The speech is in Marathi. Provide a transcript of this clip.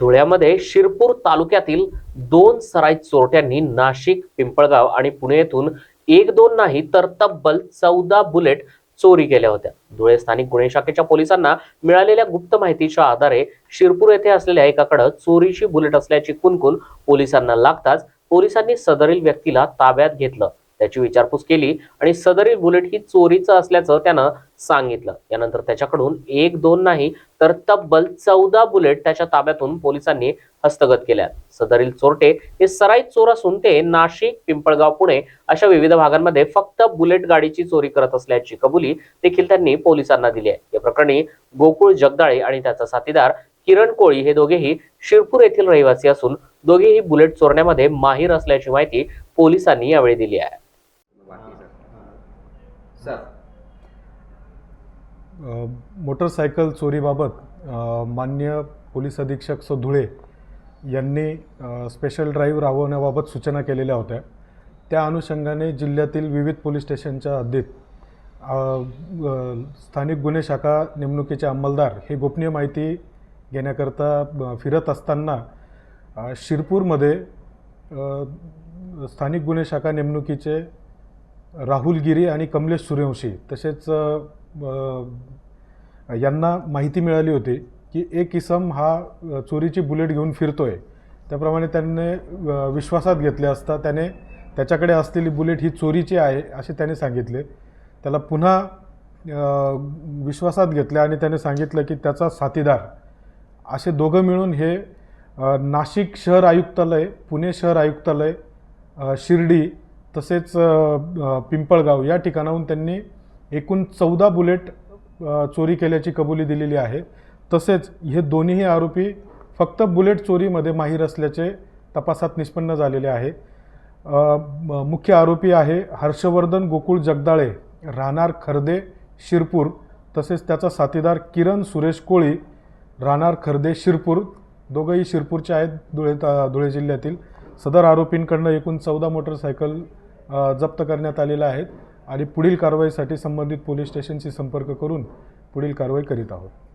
धुळ्यामध्ये शिरपूर तालुक्यातील दोन सराय चोरट्यांनी नाशिक पिंपळगाव आणि पुणे येथून एक दोन नाही तर तब्बल चौदा बुलेट चोरी केल्या होत्या. धुळे स्थानिक गुन्हे शाखेच्या पोलिसांना मिळालेल्या गुप्त माहितीच्या आधारे शिरपूर येथे असलेल्या एकाकडे चोरीची बुलेट असल्याची कुणकुण पोलिसांना लागताच पोलिसांनी सदरील व्यक्तीला ताब्यात घेतलं. त्याची विचारपूस केली आणि सदरील बुलेट ही चोरीचं असल्याचं त्यानं सांगितलं. यानंतर त्याच्याकडून एक दोन नाही तर तब्बल चौदा बुलेट त्याच्या ताब्यातून पोलिसांनी हस्तगत केल्या सदरील चोरटे हे सराईत चोर असून ते नाशिक पिंपळगाव पुणे अशा विविध भागांमध्ये फक्त बुलेट गाडीची चोरी करत असल्याची कबुली देखील त्यांनी पोलिसांना दिली आहे. या प्रकरणी गोकुळ जगदाळे आणि त्याचा साथीदार किरण कोळी हे दोघेही शिरपूर येथील रहिवासी असून दोघेही बुलेट चोरण्यामध्ये माहीर असल्याची माहिती पोलिसांनी यावेळी दिली आहे. सर. मोटरसायकल चोरीबाबत मान्य पोलीस अधीक्षक सो धुळे यांनी स्पेशल ड्राईव्ह राबवण्याबाबत सूचना केलेल्या होत्या. त्या अनुषंगाने जिल्ह्यातील विविध पोलीस स्टेशनच्या हद्दीत स्थानिक गुन्हे शाखा नेमणुकीचे अंमलदार हे गोपनीय माहिती घेण्याकरता फिरत असताना शिरपूरमध्ये स्थानिक गुन्हे शाखा नेमणुकीचे राहुल गिरी आणि कमलेश सूर्यवंशी तसेच यांना माहिती मिळाली होती की एक इसम हा चोरीची बुलेट घेऊन फिरतोय. त्याप्रमाणे त्यांनी विश्वासात घेतले असता त्याने त्याच्याकडे असलेली बुलेट ही चोरीची आहे असे त्याने सांगितले. त्याला पुन्हा विश्वासात घेतले आणि त्याने सांगितलं की त्याचा साथीदार. असे दोघं मिळून हे नाशिक शहर आयुक्तालय पुणे शहर आयुक्तालय शिर्डी तसेच पिंपळगाव या ठिकाणाहून त्यांनी एकूण चौदा बुलेट चोरी केल्याची कबुली दिलेली आहे. तसेच हे दोन्हीही आरोपी फक्त बुलेट चोरीमध्ये माहीर असल्याचे तपासात निष्पन्न झालेले आहे. मुख्य आरोपी आहे हर्षवर्धन गोकुळ जगदाळे राहणार खर्दे शिरपूर. तसेच त्याचा साथीदार किरण सुरेश कोळी राहणार खर्दे शिरपूर. दोघंही शिरपूरचे आहेत धुळे धुळे जिल्ह्यातील. सदर आरोपींकडनं एकूण चौदा मोटरसायकल जप्त करण्यात आलेल्या आहेत आणि पुढील कारवाईसाठी संबंधित पोलीस स्टेशनशी संपर्क करून पुढील कारवाई करीत आहोत.